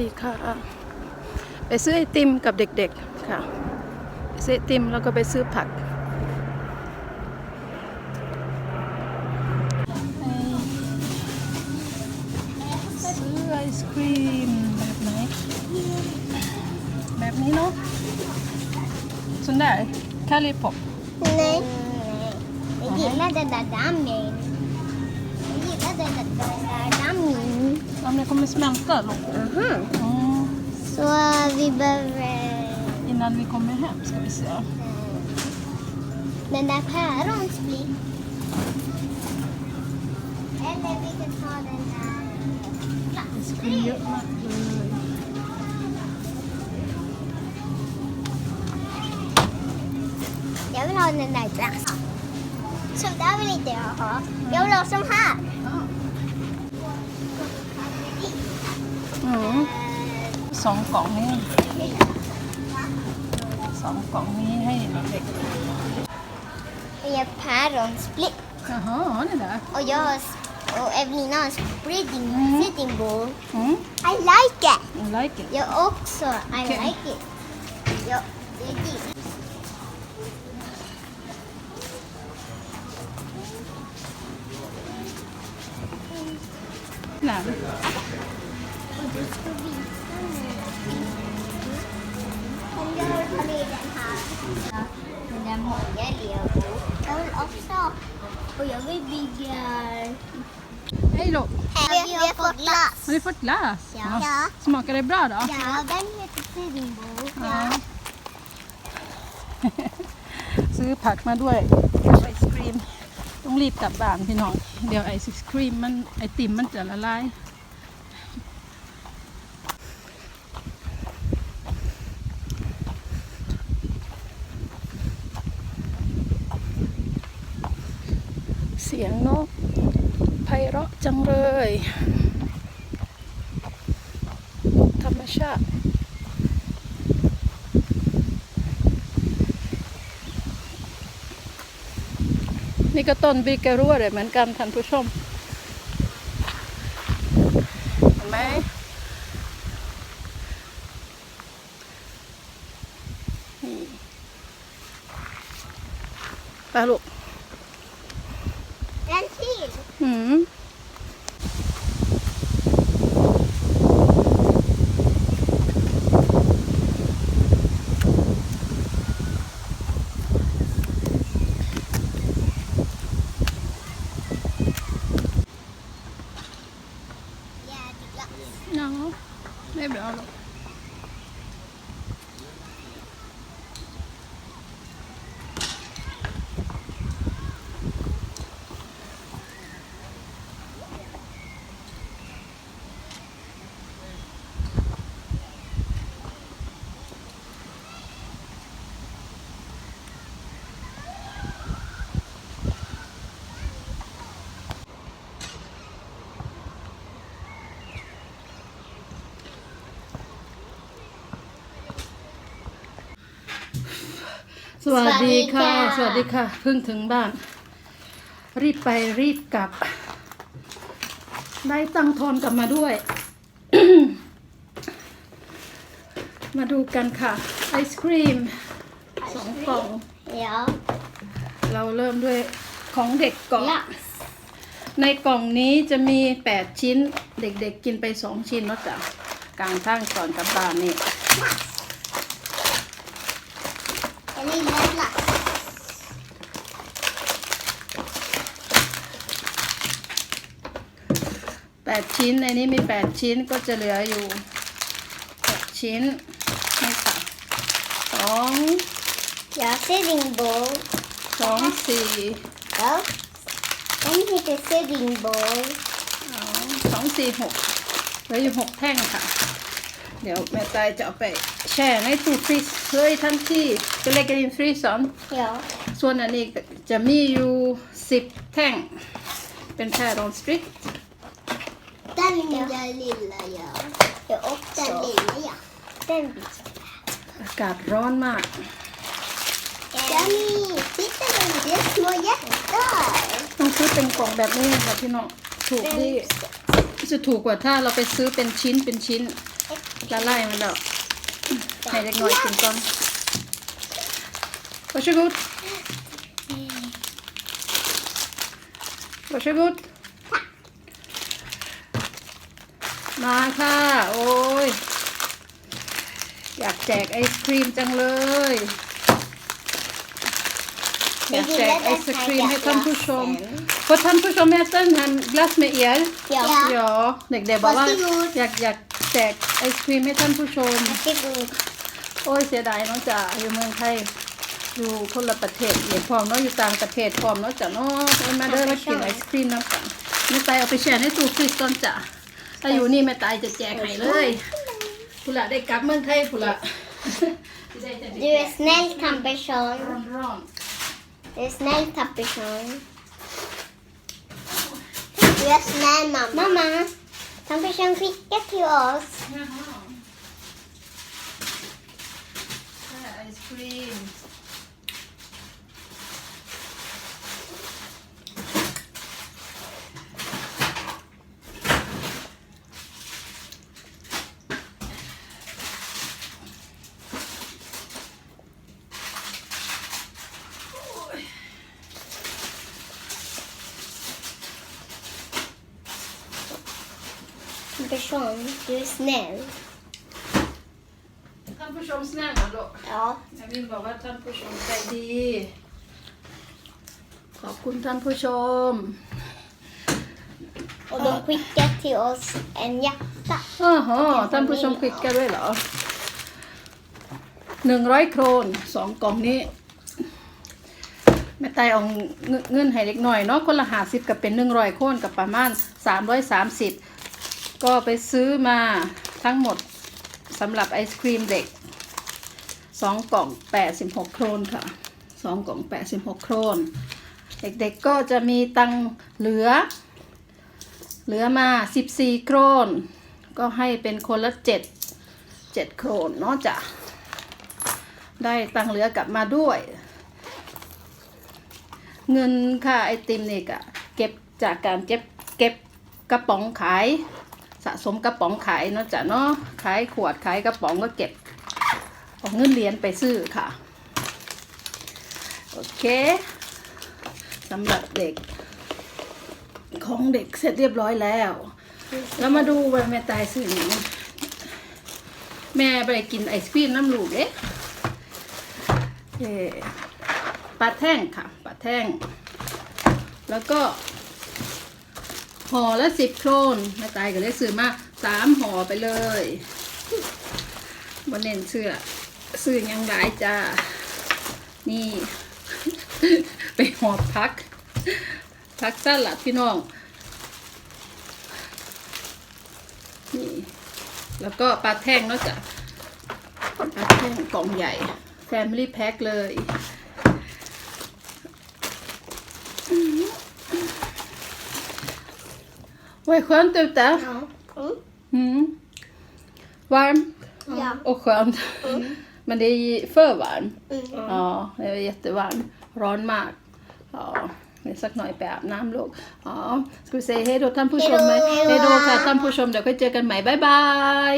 ดีค่ะ ไปซื้อไอติมกับเด็กๆค่ะไปซื้อไอติมแล้วก็ไปซื้อผักซื้อไอศครีมแบบไหนแบบนี้เนาะส่วนใหญ่แค่รีพอ Nej. Jag gillar den där dammen. Jag gillar den där, den där dammen. Om det kommer smälta då. Aha. Mm. Så vi behöver Innan vi kommer hem ska vi se. eh, den där päronsplitt. Eller vi kan ta den där. Jag vill ha den där glass. Så där vill inte jag ha. Jag vill ha som här. Mm. สองกล่องนี้สองกล่องนี้ให้เด็ก Vi har päronsplitt.ๆ Jaha, har ni det? Och jag har s- och Evelina har spreading Mm. sitting bowl. Mm. I like it. You like it? Jag också. I Okej. like it. Jag, jag gillar Nej. Och du ska visa mig. Om jag tar i den här. Ja, Den där många lego. Jag vill också. Och jag vill bygga... Hej då! Vi, har fått glass. Har ni fått glass? Ja. Ja. Smakar det bra då? Ja, den heter sitting bowl. อ๋อซื้อผักมาด้วยไอศครีม ต้องรีบกลับบ้านพี่น้อง เดี๋ยวไอศครีมมันไอติมมันจะละลาย สียงนกไพเราะจังเลย ธรรมชาตินี่ก็ต้นบิกรั่วเลยเหมือนกันท่านผู้ชม เห็นไหมนี่ไปลูก till. หืม Ja, det är glass. น้องไม่เบาหรอก สวัสดีค่ะสสวัวัสสดีดีค่ะค่ะ เพิ่งถึงบ้าน รีบไปรีบกลับ ได้ตังค์ทอนกลับมาด้วย มาดูกันค่ะ ไอศครีมสองกล่อง Ja. เราเริ่มด้วยของเด็กก่อน Glass. ในกล่องนี้จะมี8ชิ้น เด็กๆกินไป2ชิ้นแล้วจ้ะกลางทางก่อนกลับบ้านนี่ En lilla glass. 8ชิ้น ในนี้มี8ชิ้นก็จะเหลืออยู่8ชิ้นนี่ค่ะสอง Ja, sitting bowl. สองสี่ Ja. Den heter sitting bowl. สองสองสี่หกเหลืออยู่หกแท่งค่ะ เดี๋ยวแม่ตายจะเอาไปแช่ในตู้ฟรีซเลยทันทีจะเล็กกินฟรีซอน Ja. ส่วนอันนี้ก็จะมีอยู่สิบแท่ง เป็นแพรอนสตริก Den nya lilla ja. Ja, och den Så. lilla ja. Den blir så. อากาศร้อนมาก Yummy! Titta nu, det är små hjärtar. ต้องซื้อเป็นกล่องแบบนี้ค่ะพี่น้องถูกดีจะถูกกว่าถ้าเราไปซื้อเป็นชิ้นเป็นชิ้น Ett ละลายมันแล้วให้เล็กน้อยกินก่อน Varsågod. Varsågod. มาค่ะ โอ้ย อยากแจกไอศครีมจังเลย อยากแจกไอศครีมให้ท่านผู้ชม Får ท่านผู้ชม äta den här glass med er? Ja. Ja, เด็กๆบอกว่า Varsågod. อยากอยากแจกไอศครีมให้ท่านผู้ชม Varsågod. โอ้ยเสียดายเนาะจ้ะอยู่เมืองไทยอยู่คนละประเทศเดี๋ยวพร้อมเนาะอยู่ต่างประเทศพร้อมเนาะจ้ะเนาะเอามาเด้อมากินไอศครีมน้ำกันแม่ตายเอาไปแช่ในตู้ฟรีซก่อนจ้ะ ถ้าอยู่นี่แม่ตายจะแจกให้เลยผู้ละได้กลับเมืองไทยผู้ละ Du är snäll Campison. ร้อน Du är snäll Campison. Du är snäll mamma. Mamma, Campison skickar till oss. ๆjaha แช่ไอศครีม Campison, du är snäll. ท่านผู้ชมแน่นอนลูก Ja. นาวินบอกว่าท่านผู้ชมใจดีขอบคุณท่านผู้ชม Och de skickar till oss en hjärta. อ๋อฮะท่านผู้ชมคลิกกันด้วยเหรอหนึ่งร้อยโครนสองกล่องนี้แม่ตายเอาเงินเงินให้เล็กหน่อยเนาะคนละหาสิบกับเป็นหนึ่งร้อยโครนกับประมาณสามร้อยสามสิบ ก็ไปซื้อมาทั้งหมดสำหรับไอศครีมเด็กสองกล่องแปดสิบหกโครนค่ะสองกล่องแปดสิบหกโครน เด็กๆก็จะมีตังเหลือ เหลือมา 14 โครน ก็ให้เป็นคนละ 7 7 โครนเนาะจ้ะได้ตังเหลือกลับมาด้วย เงินค่าไอติมนี่ก็เก็บจากการเก็บเก็บกระป๋องขาย สะสมกระป๋องขายเนาะจ้ะเนาะขายขวดขายกระป๋องก็เก็บเอาเงินเหรียญไปซื้อค่ะ โอเคสำหรับเด็ก ของเด็กเสร็จเรียบร้อยแล้ว แล้วมาดูว่าแม่ตายซื้อหยังแม่ไปกินไอศครีมน้ำลูกเอ๊ะปลาแท่งค่ะปลาแท่ง แล้วก็ ห่อละสิบโครนแม่ตายก็เลยซื้อมาสามห่อไปเลยวันเน้นเสื้อซื้อยังหลายจ้า นี่ ไปหอบพัก พักสั้นละพี่น้อง นี่ แล้วก็ปลาแท่งเนอกจากปลาแท่งกล่องใหญ่ Family Pack เลย Vad är skönt ute? Ja. Mm. Mm. Varmt Ja. och skönt. Men det är för varmt. Mm. Ja, det är jättevarmt. Ranmark. Ja, det är sagt något på อาบน้ำลูก อ๋อ ska vi säga hej då ท่านผู้ชมไหม Hej då. เฮโดค่ะท่านผู้ชมเดี๋ยวค่อยเจอกันใหม่ บ๊ายบาย